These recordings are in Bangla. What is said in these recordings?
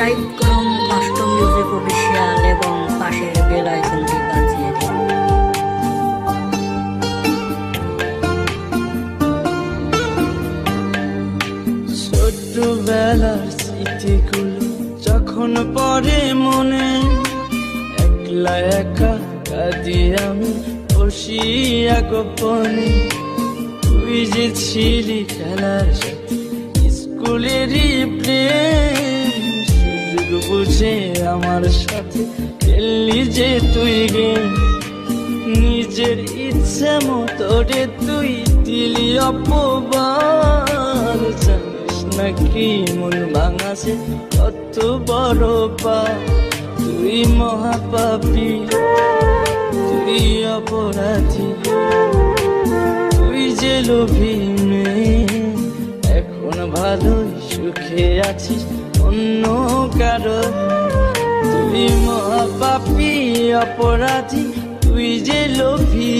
সাবস্ক্রাইব করুন নষ্ট মিউজিক এবং পাশের বেল আইকনটি বাজিয়ে দিন। স্মৃতিগুলো যখন পরে মনে, একলা একা কাঁদি আমি বসিয়া গোপনে। তুই যে ছিলি খেলার স্কুলেরই বুঝে আমার সাথে খেললি যে তুই গেম নিজের ইচ্ছে মতো রে তুই দিলি অপবার জানিস নাকি মন ভাঙাছে কত বড় পা তুই মহাপাপী, তুই অপরাধী। তুই যে লোভী মেয়ে, এখন ভালোই সুখে আছিস। অন্য কারও। তুই মহাপাপি, অপরাধী, তুই যে লোভী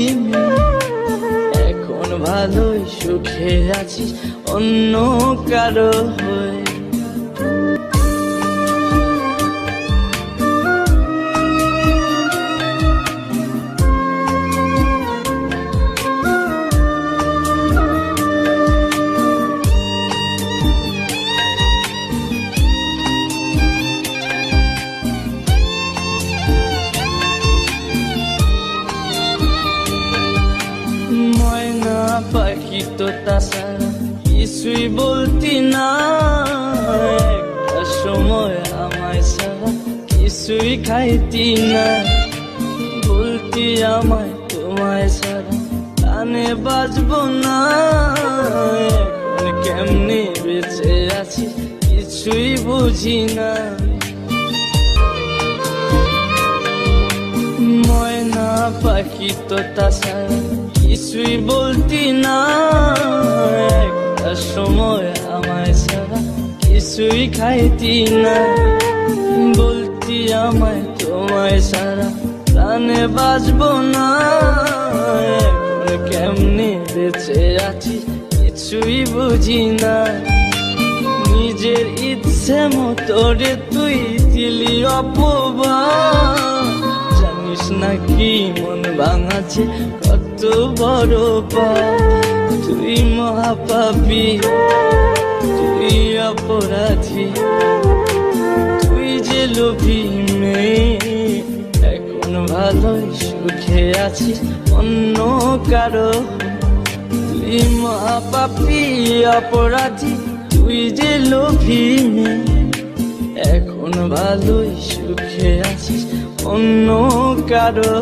এখন ভালোই সুখে আছিস, অন্য কারও হয়ে। তো কিছুই বলতি না। একটা সময় আমায় ছাড়া কিছুই খাইতি না। বলতি আমায়, তোমায় ছাড়া কানে বাজবো না। কেমনি কেমনে বেঁচে আছি কিছুই বুঝি না। ময়না পাখি তো তাছাড়া কিছুই বলতি না। একটা সময় আমায় ছাড়া কিছুই খাইতি না। বলতি আমায়, তোমায় ছাড়া প্রাণে বাজবো না। কেমনে বেঁচে আছি কিছুই বুঝি না। নিজের ইচ্ছে মতো রে তুই দিলি অপবাদ। জানিস নাকি মন ভাঙাছে? কত বড় পা তুই মহাপাপী, তুই অপরাধী। তুই যে লোভী মেয়ে, এখন ভালোই সুখে আছিস, অন্য কারও। তুই মহাপাপী, অপরাধী, তুই যে লোভী মেয়ে, এখন ভালোই সুখে আছিস অন্য কারও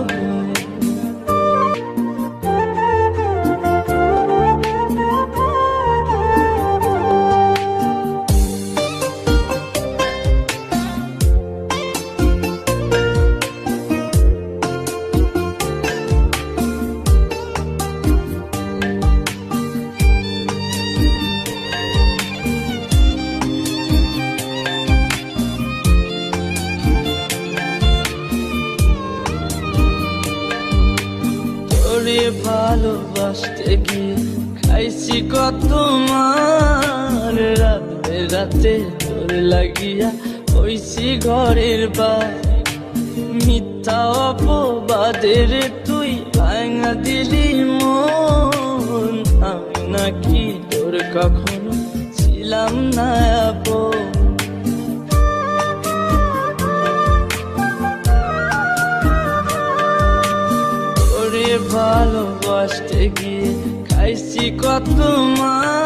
ভালোবাসতে গিয়ে খাইছি কত মার রাতে রাতে তোর লাগিয়া হইছি ঘরের বা মিথ্যা অপবাদের তুই ভাঙা দিলি মন, আমি নাকি তোর কখনো ছিলাম না। ভালোবাসতে গিয়ে খাইছি কত মা